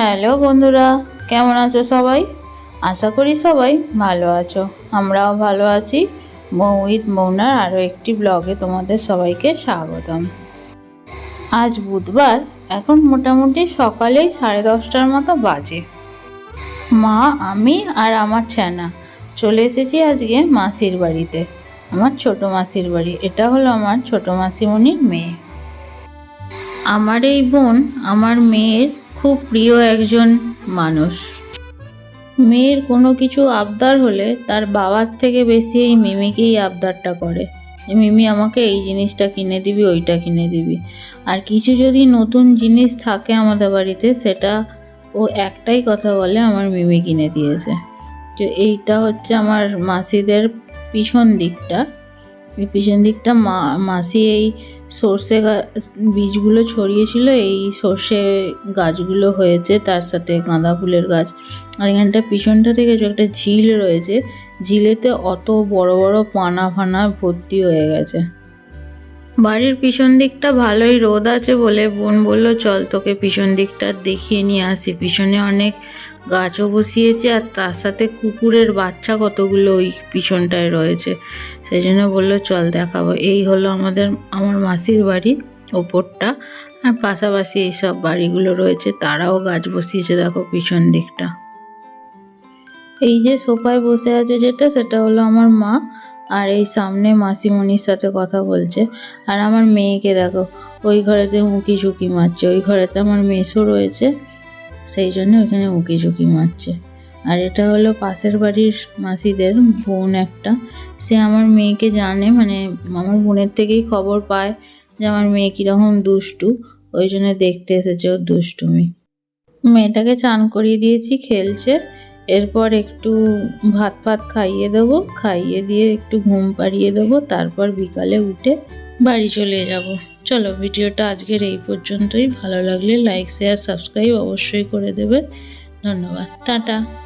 Hello বন্ধুরা, কেমন আছো সবাই? আশা করি সবাই ভালো আছো। আমরাও ভালো আছি। মৌ উইথ মৌনার আরও একটি ব্লগে তোমাদের সবাইকে স্বাগতম। আজ বুধবার, এখন মোটামুটি সকালেই সাড়ে দশটার মতো বাজে। মা, আমি আর আমার ছানা চলে এসেছি আজকে মাসির বাড়িতে। আমার ছোট মাসির বাড়ি, এটা হলো আমার ছোট মাসিমণির মেয়ে। আমার এই বোন, আমার মেয়ের খুব প্রিয় একজন মানুষ। মেয়ের কোনো কিছু আবদার হলে তার বাবার থেকে বেশি এই মিমিকেই আবদারটা করে মিমি, আমাকে এই জিনিসটা কিনে দিবি, ওইটা কিনে দিবি। আর কিছু যদি নতুন জিনিস থাকে আমাদের বাড়িতে, সেটা ও একটাই কথা বলে, আমার মিমি কিনে দিয়েছে। তো এইটা হচ্ছে আমার মাসিদের পিছন দিকটা। পিছন দিকটা মা, মাসি এই সর্ষে বীজগুলো ছড়িয়েছিল, এই সর্ষে গাছগুলো হয়েছে, তার সাথে গাঁদা ফুলের গাছ। আর এখানটা পিছনটা থেকে একটা ঝিল রয়েছে। ঝিলেতে অত বড় বড় পানা ফানা ভর্তি হয়ে গেছে। বাড়ির পিছন দিকটা ভালোই রোদ আছে বলে বোন বলল, চল তোকে পিছন দিকটা দেখিয়ে নিয়ে আসি। পিছনে অনেক গাছও বসিয়েছে আর তার সাথে কুকুরের বাচ্চা কতগুলো ওই পিছনটায় রয়েছে। সেই জন্য বলল, চল দেখাবো। এই হলো আমাদের, আমার মাসির বাড়ি ওপরটা। আর পাশাপাশি এইসব বাড়িগুলো রয়েছে, তারাও গাছ বসিয়েছে দেখো পিছন দিকটা। এই যে সোফায় বসে আছে যেটা, সেটা হলো আমার মা। আর এই সামনে মাসিমণির সাথে কথা বলছে। আর আমার মেয়েকে দেখো, ওই ঘরেতে উঁকি ঝুঁকি মারছে। ওই ঘরেতে আমার মেসো রয়েছে, সেই জন্য ওইখানে উঁকি ঝুঁকি মারছে। আর এটা হলো পাশের বাড়ির মাসিদের বোন একটা। সে আমার মেয়েকে জানে মানে আমার বোনের থেকেই খবর পায় যে আমার মেয়ে কীরকম দুষ্টু। ওই জন্য দেখতে এসেছে ওর দুষ্টুমি। মেয়েটাকে চান করিয়ে দিয়েছি, খেলছে। এরপর একটু ভাত ফাত খাইয়ে দেব, খাইয়ে দিয়ে একটু ঘুম পাড়িয়ে দেব, তারপর বিকালে উঠে বাড়ি চলে যাব। চলো, ভিডিওটা আজকের এই পর্যন্তই। ভালো লাগলে লাইক শেয়ার সাবস্ক্রাইব অবশ্যই করে দেবে। ধন্যবাদ। টাটা।